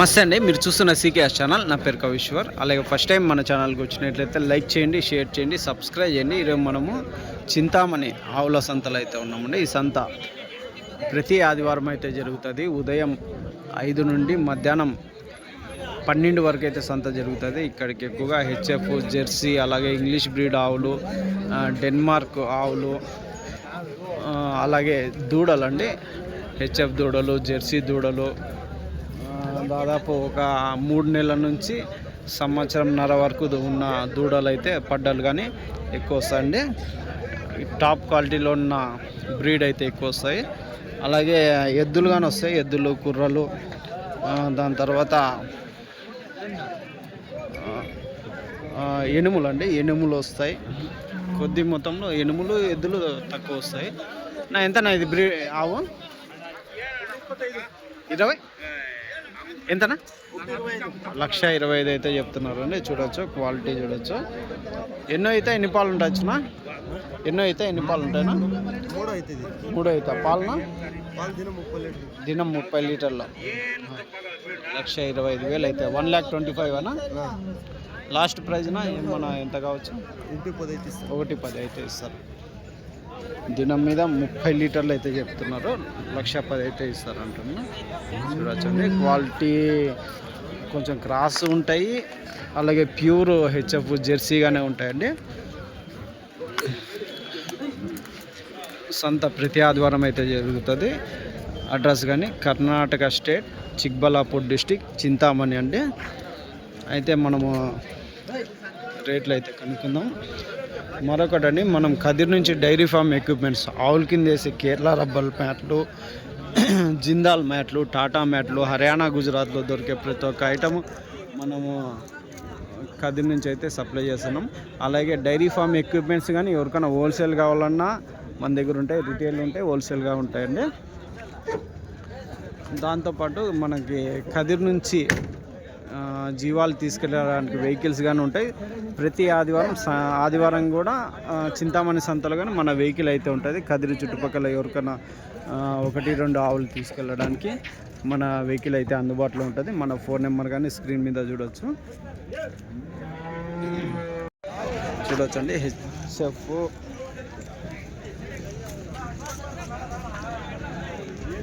నమస్తే అండి. మీరు చూస్తున్న సీకేఎస్ ఛానల్. నా పేరు కవిశ్వర్ అలాగే ఫస్ట్ టైం మన ఛానల్కి వచ్చినట్లయితే లైక్ చేయండి షేర్ చేయండి సబ్స్క్రైబ్ చేయండి. ఈరోజు మనము చింతామణి ఆవుల సంతలో అయితే ఉన్నామండి. ఈ సంత ప్రతి ఆదివారం అయితే జరుగుతుంది. ఉదయం ఐదు నుండి మధ్యాహ్నం పన్నెండు వరకు అయితే సంత జరుగుతుంది. ఇక్కడికి ఎక్కువగా హెచ్ఎఫ్ జెర్సీ అలాగే ఇంగ్లీష్ బ్రీడ్ ఆవులు డెన్మార్క్ ఆవులు అలాగే దూడలు అండి హెచ్ఎఫ్ దూడలు జెర్సీ దూడలు దాదాపు ఒక మూడు నెలల నుంచి సంవత్సరంన్నర వరకు ఉన్న దూడలు అయితే పడ్డలు కానీ ఎక్కువ వస్తాయండి. టాప్ క్వాలిటీలో ఉన్న బ్రీడ్ అయితే ఎక్కువ వస్తాయి. అలాగే ఎద్దులు కానీ వస్తాయి ఎద్దులు కుర్రలు. దాని తర్వాత ఎనుములు అండి ఎనుములు వస్తాయి. కొద్ది మొత్తంలో ఎనుములు ఎద్దులు తక్కువ వస్తాయి. నా ఎంత నా ఇది బ్రీ ఆవు? ఇరవై? ఎంతనా? లక్ష ఇరవై ఐదు అయితే చెప్తున్నారు అండి చూడొచ్చు క్వాలిటీ చూడొచ్చు. ఎన్నో అయితే ఎన్ని పాలు ఉండొచ్చునా ఎన్నో అయితే ఎన్ని పాలు ఉంటాయినా? మూడో అవుతుంది మూడో అయితే పాలనా? పాలు దినం ముప్పై లీటర్లు. లక్ష ఇరవై ఐదు వేలు అయితే. వన్ ల్యాక్ ట్వంటీ ఫైవ్ అనా? లాస్ట్ ప్రైజ్నా? ఏమన్నా ఎంత కావచ్చు? ఒకటి పది అయితే ఇస్తారు. దినం మీద ముప్పై లీటర్లు అయితే చెప్తున్నారు. లక్ష పది అయితే ఇస్తారు అంటున్నా చూడొచ్చండి. క్వాలిటీ కొంచెం క్రాస్ ఉంటాయి. అలాగే ప్యూర్ హెచ్ఎఫ్ జెర్సీగానే ఉంటాయండి. సంత ప్రతి ఆదివారం అయితే జరుగుతుంది. అడ్రస్ కానీ కర్ణాటక స్టేట్ చిక్బలాపూర్ డిస్టిక్ చింతామణి అండి. అయితే మనము రేట్లు అయితే కనుక్కుందాం. మరొకటండి మనం కదిర్ నుంచి డైరీ ఫామ్ ఎక్విప్మెంట్స్ ఆవుల కింద వేసే కేరళ రబ్బల్ మ్యాట్లు జిందాల్ మ్యాట్లు టాటా మ్యాట్లు హర్యానా గుజరాత్లో దొరికే ప్రతి ఒక్క ఐటమ్ మనము కదిర్ నుంచి అయితే సప్లై చేస్తున్నాం. అలాగే డైరీ ఫామ్ ఎక్విప్మెంట్స్ కానీ ఎవరికైనా హోల్సేల్ కావాలన్నా మన దగ్గర ఉంటాయి రిటైల్ ఉంటాయి హోల్సేల్గా ఉంటాయండి. దాంతోపాటు మనకి కదిర్ నుంచి జీవాలు తీసుకెళ్ళడానికి వెహికల్స్ కానీ ఉంటాయి. ప్రతి ఆదివారం ఆదివారం కూడా చింతామణి సంతలో కానీ మన వెహికల్ అయితే ఉంటుంది. కదిరి చుట్టుపక్కల ఎవరికైనా ఒకటి రెండు ఆవులు తీసుకెళ్ళడానికి మన వెహికల్ అయితే అందుబాటులో ఉంటుంది. మన ఫోన్ నెంబర్ కానీ స్క్రీన్ మీద చూడొచ్చు. చూడొచ్చండి. హెచ్ఎఫ్.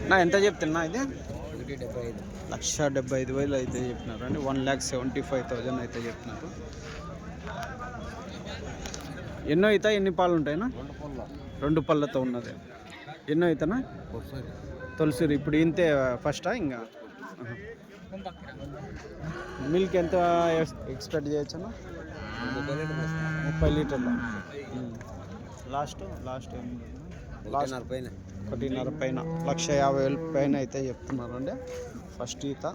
నా ఎంత చెప్తున్నా ఇది? లక్ష డెబ్బై ఐదు. వేలు అయితే చెప్పినారు. అండి one lakh seventy five thousand అయితే చెప్తున్నారు ఎన్నో అయితే ఎన్ని పాలు ఉంటాయినా రెండు పళ్ళ. రెండు పళ్ళతో ఉన్నది. ఎన్నో అయితేనా ఒకసారి తొలసూరు. ఇప్పుడు ఇంతే ఫస్టా ఇంకా మిల్క్ ఎంత ఎక్స్పెక్ట్ చేయొచ్చునా ముప్పై లీటర్ ముప్పై లీటర్లు? లాస్ట్ లాస్ట్ లాస్ట్ పైన ఒకటిన్నర పైన లక్ష యాభై వేల పైన అయితే చెప్తున్నారండి. ఫస్ట్ ఈత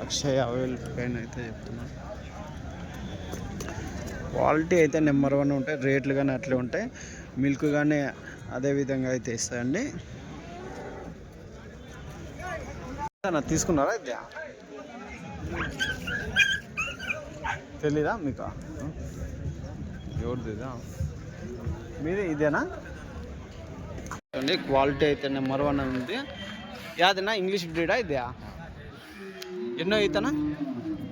లక్ష యాభై వేల పైన అయితే చెప్తున్నారు. క్వాలిటీ అయితే నెంబర్ వన్ ఉంటాయి రేట్లు కానీ అట్లే ఉంటాయి. మిల్క్ కానీ అదే విధంగా అయితే ఇస్తాయండి. తీసుకున్నారా ఇది? తెలీదా మీకు? ఎవరిది ఇదా? మీది ఇదేనా? అండి క్వాలిటీ అయితే నెంబర్ వన్ ఉంది. యాదనా ఇంగ్లీష్ బ్రీడా ఇదే? ఎన్నో ఈతనా?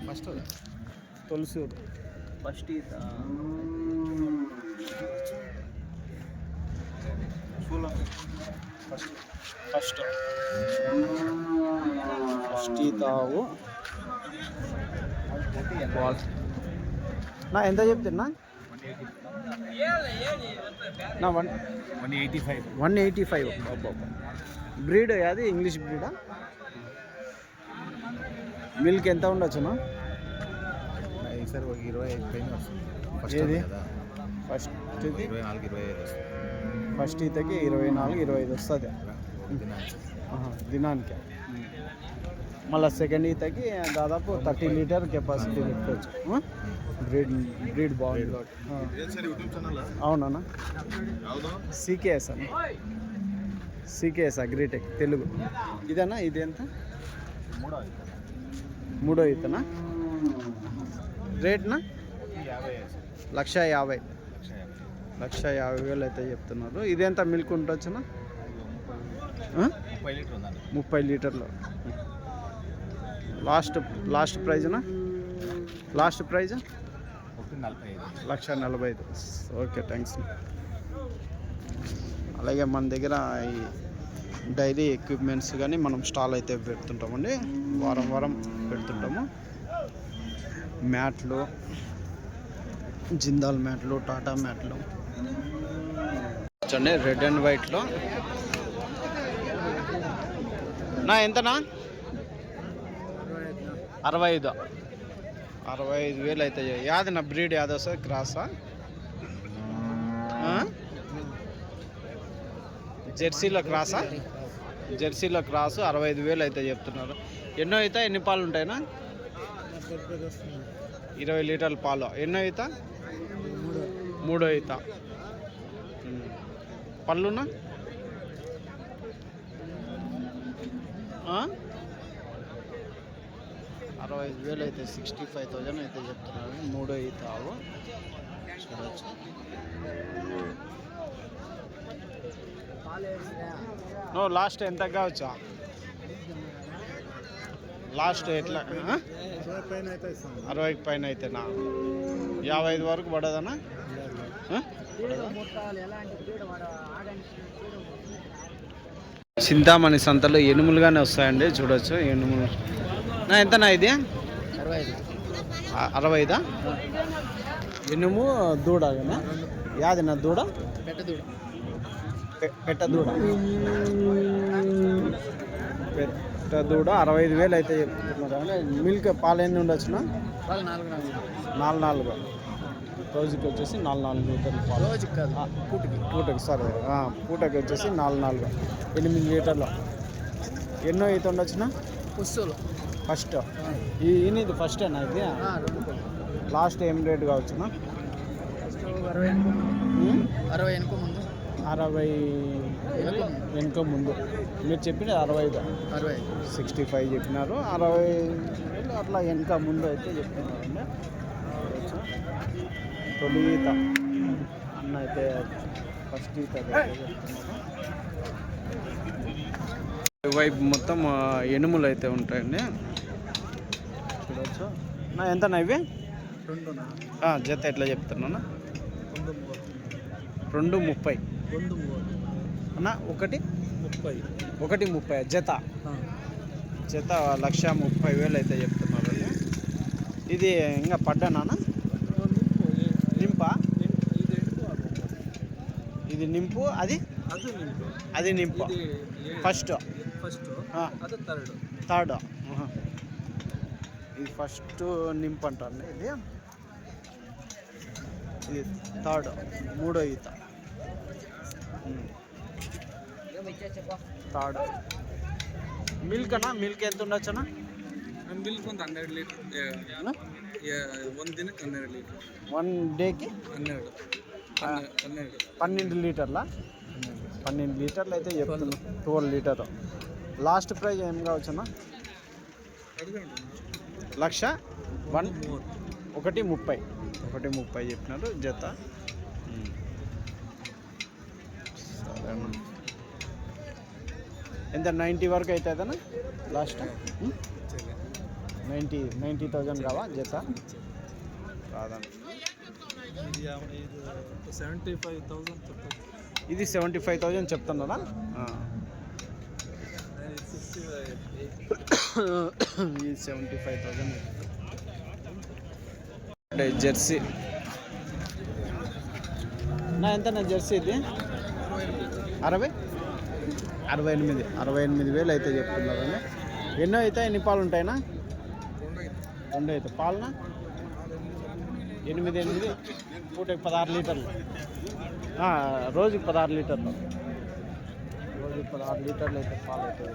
ఫస్ట్ తులసి ఫస్ట్ ఈత. First first. ఫస్ట్ ఈత ఆవు. క్వాలిటీ నా ఎంత చెప్తున్నా? One one eighty five. One eighty five. Breed అది ఇంగ్లీష్ బ్రీడా? మిల్క్ ఎంత ఉండొచ్చునా? ఈసారి ఒక ఇరవై ఐదు పైన వస్తుంది. ఫస్ట్ ఇరవై నాలుగు ఇరవై ఐదు వస్తుంది. ఫస్ట్ ఈతకి ఇరవై నాలుగు ఇరవై ఐదు వస్తుంది. దినానికి. దినానికి. మళ్ళీ సెకండ్ ఈతకి దాదాపు థర్టీ లీటర్ కెపాసిటీ పెట్టుకోవచ్చు. బ్రీడ్ బ్రీడ్ బాగుంది కాబట్టి. అవునా సీకేఎస్ అని సీకేఎస్ అగ్రిటెక్ తెలుగు. ఇదేనా ఇది ఎంత? మూడో ఈతనా రేట్నా? లక్ష యాభై. లక్ష యాభై. వేలు అయితే చెప్తున్నారు. ఇదెంత మిల్క్ ఉండొచ్చునా? ముప్పై లీటర్లు. Last last ప్రైజ్నా? Last price? ఒకటి నలభై ఐదు. లక్ష నలభై ఐదు. ఓకే థ్యాంక్స్ అలాగే మన దగ్గర ఈ డైరీ ఎక్విప్మెంట్స్ కానీ మనం స్టాల్ అయితే పెడుతుంటామండి. వారం వారం పెడుతుంటాము. మ్యాట్లు జిందాల్ మ్యాట్లు టాటా మ్యాట్లు. చూడండి రెడ్ అండ్ వైట్లో నా ఎంతనా? అరవై ఐదు. అరవై ఐదు వేలు అయితే యాది నా బ్రీడ్ యాదో సార్ క్రాసా? జెర్సీలో క్రాసా? జెర్సీలో క్రాసు అరవై ఐదు వేలు అయితే చెప్తున్నారు. ఎన్నో అవుతా ఎన్ని పాలు ఉంటాయినా? ఇరవై లీటర్ల పాలు. ఎన్నో అవుతా మూడో అవుతా పళ్ళునా? అరవై ఐదు వేలు అయితే సిక్స్టీ ఫైవ్ థౌజండ్ అయితే చెప్తున్నారు. మూడో ఈతాలు చూడవచ్చు నువ్వు లాస్ట్ ఎంత కావచ్చా? లాస్ట్ ఎట్లా? అరవై పైన అరవైకి పైన అయితేనా? యాభై ఐదు వరకు పడదనా? చింతామణి సంతలో ఎనుములుగానే వస్తాయండి. చూడొచ్చు. ఎనుములు నా ఎంతనా ఇది? అరవై ఐదు ఎనుము దూడ కదా యాది నా దూడ పెట్ట దూడ. పెట్ట దూడ అరవై ఐదు వేలు అయితే చెప్తున్నారు. మిల్క్ పాలు ఎన్ని ఉండొచ్చునా? వాళ్ళు నాలుగు నాలుగు. రోజుకి వచ్చేసి నాలుగు నాలుగు లీటర్లు పాలు. పూటకి. సరే. ఆ, పూటకి వచ్చేసి నాలుగు నాలుగు. ఎనిమిది లీటర్లు. ఎన్నో అయితే ఉండొచ్చునా? పుస్తులు ఫస్ట్. ఈ ఇది ఫస్ట్ ఇది? లాస్ట్ ఏం రేట్ కావచ్చునా ఫస్ట్ అరవై ఎనుకో ముందు. అరవై వెనుక ముందు. మీరు చెప్పిన అరవై ఐదు. అరవై సిక్స్టీ ఫైవ్ చెప్పినారు. అరవై అట్లా వెనక ముందు అయితే చెప్తున్నారండి తొలి ఈత అన్న అయితే ఫస్ట్ ఈత వైపు మొత్తం ఎనుములు అయితే ఉంటాయండి. చూడవచ్చు నా ఎంత ఇవి? జత ఎట్లా చెప్తున్నాను రెండు ముప్పై. అన్న ఒకటి? ముప్పై. ఒకటి ముప్పై జత. జత లక్ష ముప్పై వేలు అయితే చెప్తున్నారు ఇది ఇంకా పడ్డానా నింపా? ఇది నింపు అది? అది నింపు. అది నింపు. ఇది ఫస్ట్. ఫస్ట్. థర్డ్. థర్డ్. ఇది ఫస్ట్ నింప్ అంటారు ఇది. థర్డ్ మూడో ఈత. థర్డ్. మిల్క్ అన్నా మిల్క్ ఎంత ఉండొచ్చు అన్న మిల్క్ ఉంది హండ్రెడ్ లీటర్. వన్ దినకి హండ్రెడ్ లీటర్. వన్ డేకి? హండ్రెడ్. హండ్రెడ్. పన్నెండు లీటర్లా? పన్నెండు లీటర్లు అయితే చెప్తున్నాను ట్వెల్వ్. లీటర్. లాస్ట్ ప్రైజ్ ఏం కావచ్చు అన్న లక్ష వన్ ఒకటి ముప్పై. ఒకటి ముప్పై చెప్పినారు జత. సరే ఎంత? నైంటీ వరకు అవుతుందనా లాస్ట్? నైంటీ నైంటీ థౌజండ్ కావా జత? కాదండి సెవెంటీ ఫైవ్ థౌజండ్ ఇది సెవెంటీ ఫైవ్ థౌజండ్ చెప్తున్నారా ఇది సెవెంటీ ఫైవ్ థౌజండ్ అంటే జెర్సీ. నా ఎంత నా జెర్సీ ఇది? అరవై? అరవై ఎనిమిది. అరవై ఎనిమిది వేలు అయితే చెప్తున్నారండి. ఎన్నో అయితే? ఎన్ని పాలు ఉంటాయినా రెండు అయితే పాలనా? ఎనిమిది ఎనిమిది. పూటకి పదహారు లీటర్లు. రోజుకి పదహారు లీటర్లు. రోజుకి పదహారు లీటర్లు అయితే పాలు అయితే.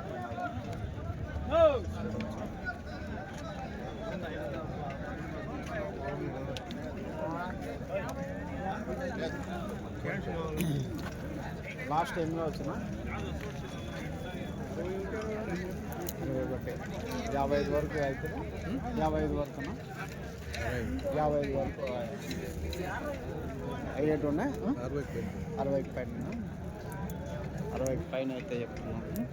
లాస్ట్ టైంలో వచ్చిన? ఇరవై ఒకటి యాభై ఐదు వరకు అవుతుంది యాభై ఐదు వరకునా యాభై ఐదు వరకు అయ్యేటి ఉన్నాయి? అరవై అరవైకి పైన అరవైకి పైన అయితే చెప్తున్నాను.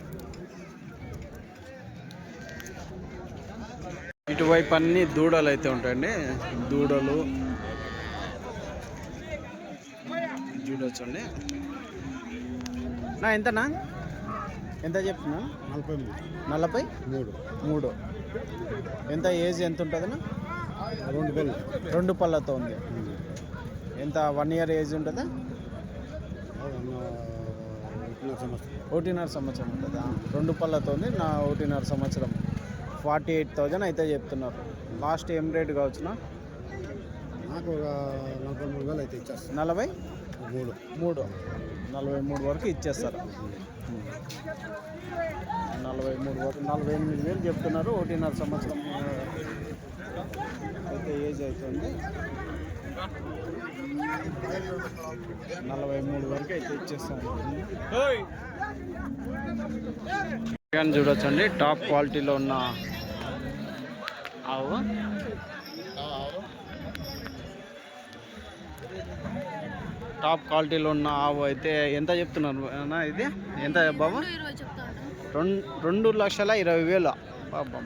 ఇటువైపు అన్ని దూడలు అయితే ఉంటాయండి. దూడలు. చూడొచ్చండి నా ఎంతనా? ఎంత చెప్తున్నా? నలభై నలభై మూడు. మూడు. ఎంత ఏజ్ ఎంత ఉంటుందన్నా రెండు వేలు రెండు పళ్ళతో ఉంది. ఎంత వన్ ఇయర్ ఏజ్ ఉంటుందా? సంవత్సరం. ఒకటిన్నర సంవత్సరం ఉంటుందా? రెండు పళ్ళతో ఉంది నా ఒకటిన్నర సంవత్సరం. ఫార్టీ ఎయిట్ థౌజండ్ అయితే చెప్తున్నారు. లాస్ట్ ఏం రేట్ కావచ్చునా? నాకు ఒక నలభై మూడు వేలు అయితే ఇచ్చేస్తాను నలభై? మూడు. మూడు. నలభై మూడు వరకు ఇచ్చేస్తారు. నలభై మూడు వరకు నలభై ఎనిమిది వేలు చెప్తున్నారు. ఒకటిన్నర సంవత్సరం అయితే ఏజ్ అవుతుంది నలభై మూడు వరకు అయితే ఇచ్చేస్తాం. చికెన్ చూడొచ్చండి. టాప్ క్వాలిటీలో ఉన్న ఆవు. టాప్ క్వాలిటీలో ఉన్న ఆవు అయితే ఎంత చెప్తున్నారు అన్న ఇది? ఎంత బాబు? రెండు రెండు లక్షల ఇరవై వేలు. పాపం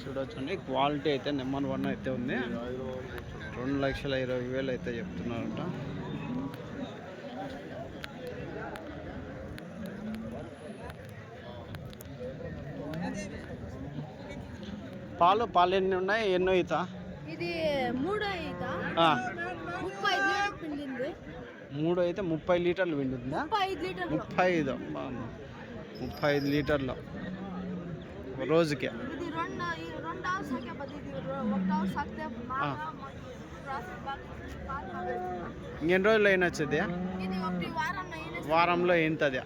చూడొచ్చండి క్వాలిటీ అయితే నెంబర్ వన్ అయితే ఉంది. రెండు లక్షల ఇరవై వేలు అయితే చెప్తున్నారంట. పాలు పాలు ఎన్ని ఉన్నాయి? ఎన్నో ఈత? ఇది మూడో ఈత. ముప్పై పిండింది. మూడు అయితే ముప్పై లీటర్లు వింటుందా ముప్పై ఐదు ముప్పై ఐదు. లీటర్లు. రోజుకి. ఇంకెన్ని రోజులు అయినా వచ్చేది వారంలో ఇంతది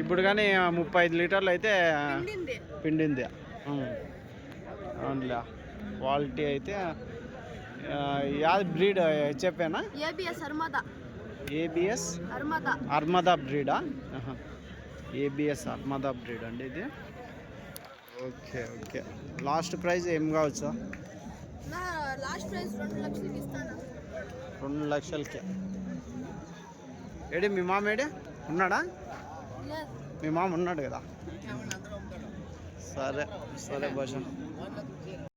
ఇప్పుడు కానీ ముప్పై ఐదు లీటర్లు అయితే పిండింది. పిండింది. అవునులే క్వాలిటీ అయితే యాది బ్రీడ్ చెప్పానా? ABS Armada. ABS? Armada. Armada బ్రీడా? ABS Armada breed అండి ఇది. Okay okay. లాస్ట్ ప్రైస్ ఏం కావచ్చు? లాస్ట్ ప్రైస్ రెండు లక్షలకి ఇస్తాను? రెండు లక్షలకే. ఏడి మీ మామ ఏడి? ఉన్నాడా? మీ మామ ఉన్నాడు కదా? సరే సరే భాష